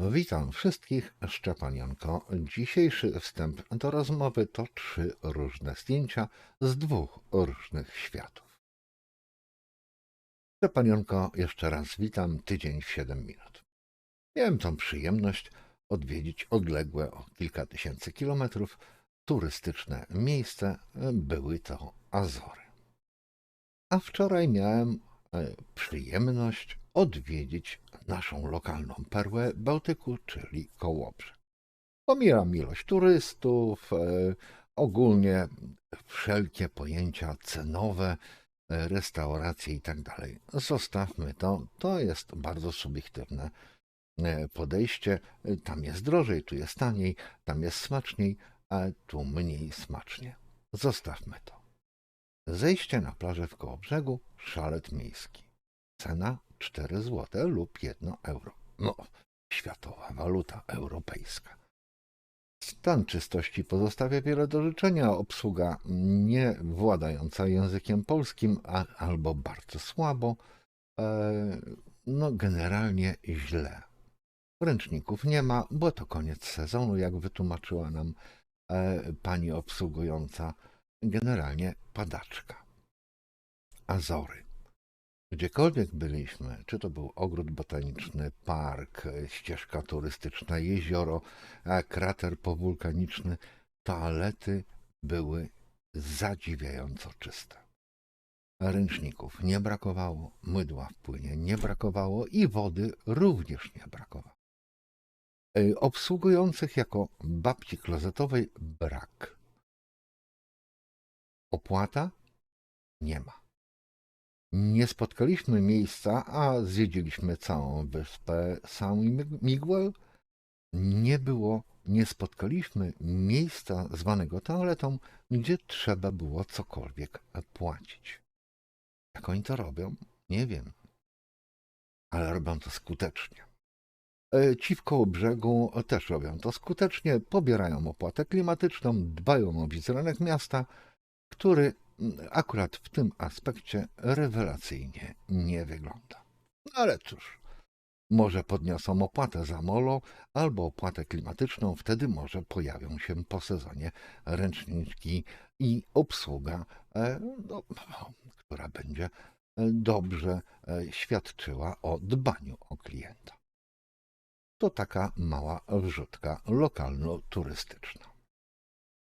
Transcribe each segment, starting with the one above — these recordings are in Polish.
Witam wszystkich, Szczepan Janko. Dzisiejszy wstęp do rozmowy to trzy różne zdjęcia z dwóch różnych światów. Szczepan Janko, jeszcze raz witam, tydzień w 7 minut. Miałem tą przyjemność odwiedzić odległe o kilka tysięcy kilometrów turystyczne miejsce, były to Azory. A wczoraj miałem przyjemność odwiedzić naszą lokalną perłę Bałtyku, czyli Kołobrzeg. Pomijam ilość turystów, e, ogólnie wszelkie pojęcia cenowe, e, restauracje i tak dalej. Zostawmy to, to jest bardzo subiektywne e, podejście. Tam jest drożej, tu jest taniej, tam jest smaczniej, a tu mniej smacznie. Zostawmy to. Zejście na plażę w Kołobrzegu, szalet miejski. Cena 4 zł lub 1 euro. No, światowa waluta europejska. Stan czystości pozostawia wiele do życzenia. Obsługa nie władająca językiem polskim a, albo bardzo słabo. E, no, generalnie źle. Ręczników nie ma, bo to koniec sezonu, jak wytłumaczyła nam e, pani obsługująca. Generalnie padaczka. Azory. Gdziekolwiek byliśmy, czy to był ogród botaniczny, park, ścieżka turystyczna, jezioro, krater powulkaniczny, toalety były zadziwiająco czyste. Ręczników nie brakowało, mydła w płynie nie brakowało i wody również nie brakowało. E, obsługujących jako babci klozetowej brak. Opłata? Nie ma. Nie spotkaliśmy miejsca, a zwiedziliśmy całą wyspę San Miguel. Nie było, nie spotkaliśmy miejsca zwanego toaletą, gdzie trzeba było cokolwiek płacić. Jak oni to robią? Nie wiem. Ale robią to skutecznie. E, ci w koło brzegu też robią to skutecznie, pobierają opłatę klimatyczną, dbają o wizerunek miasta, który akurat w tym aspekcie rewelacyjnie nie wygląda. Ale cóż, może podniosą opłatę za molo albo opłatę klimatyczną, wtedy może pojawią się po sezonie ręczniki i obsługa, e, no, która będzie e, dobrze e, świadczyła o dbaniu o klienta. To taka mała wrzutka lokalno-turystyczna.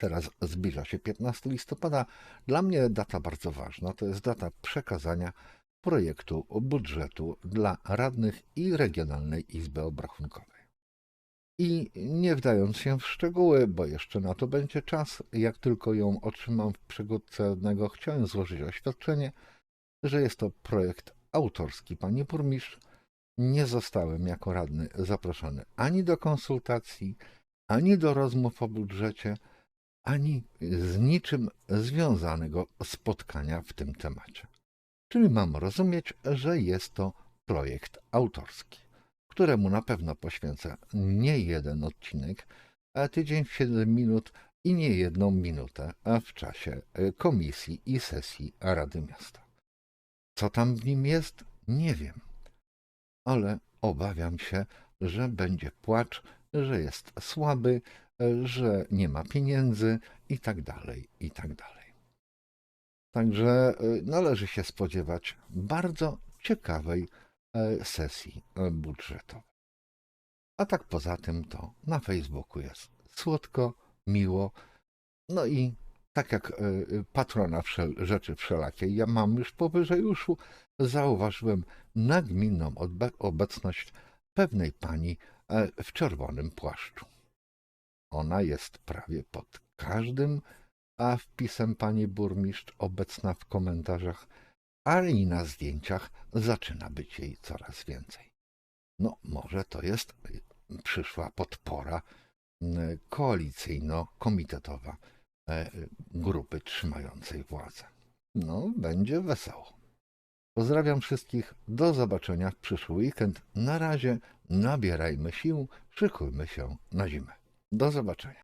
Teraz zbliża się 15 listopada. Dla mnie data bardzo ważna. To jest data przekazania projektu budżetu dla radnych i Regionalnej Izby Obrachunkowej. I nie wdając się w szczegóły, bo jeszcze na to będzie czas, jak tylko ją otrzymam w przygódce jednego, chciałem złożyć oświadczenie, że jest to projekt autorski pani burmistrz. Nie zostałem jako radny zaproszony ani do konsultacji, ani do rozmów o budżecie, ani z niczym związanego spotkania w tym temacie. Czyli mam rozumieć, że jest to projekt autorski, któremu na pewno poświęcę nie jeden odcinek, a tydzień w 7 minut i nie jedną minutę w czasie komisji i sesji Rady Miasta. Co tam w nim jest, nie wiem, ale obawiam się, że będzie płacz, że jest słaby, że nie ma pieniędzy i tak dalej, i tak dalej. Także y, należy się spodziewać bardzo ciekawej e, sesji e, budżetowej. A tak poza tym to na Facebooku jest słodko, miło, no i tak jak e, patrona wszel rzeczy wszelakiej, ja mam już powyżej uszu, zauważyłem nagminną obecność pewnej pani w czerwonym płaszczu. Ona jest prawie pod każdym a wpisem pani burmistrz obecna w komentarzach, ale i na zdjęciach zaczyna być jej coraz więcej. No, może to jest przyszła podpora koalicyjno-komitetowa e, grupy trzymającej władzę. No, będzie wesoło. Pozdrawiam wszystkich. Do zobaczenia w przyszły weekend. Na razie nabierajmy sił, szykujmy się na zimę. Do zobaczenia.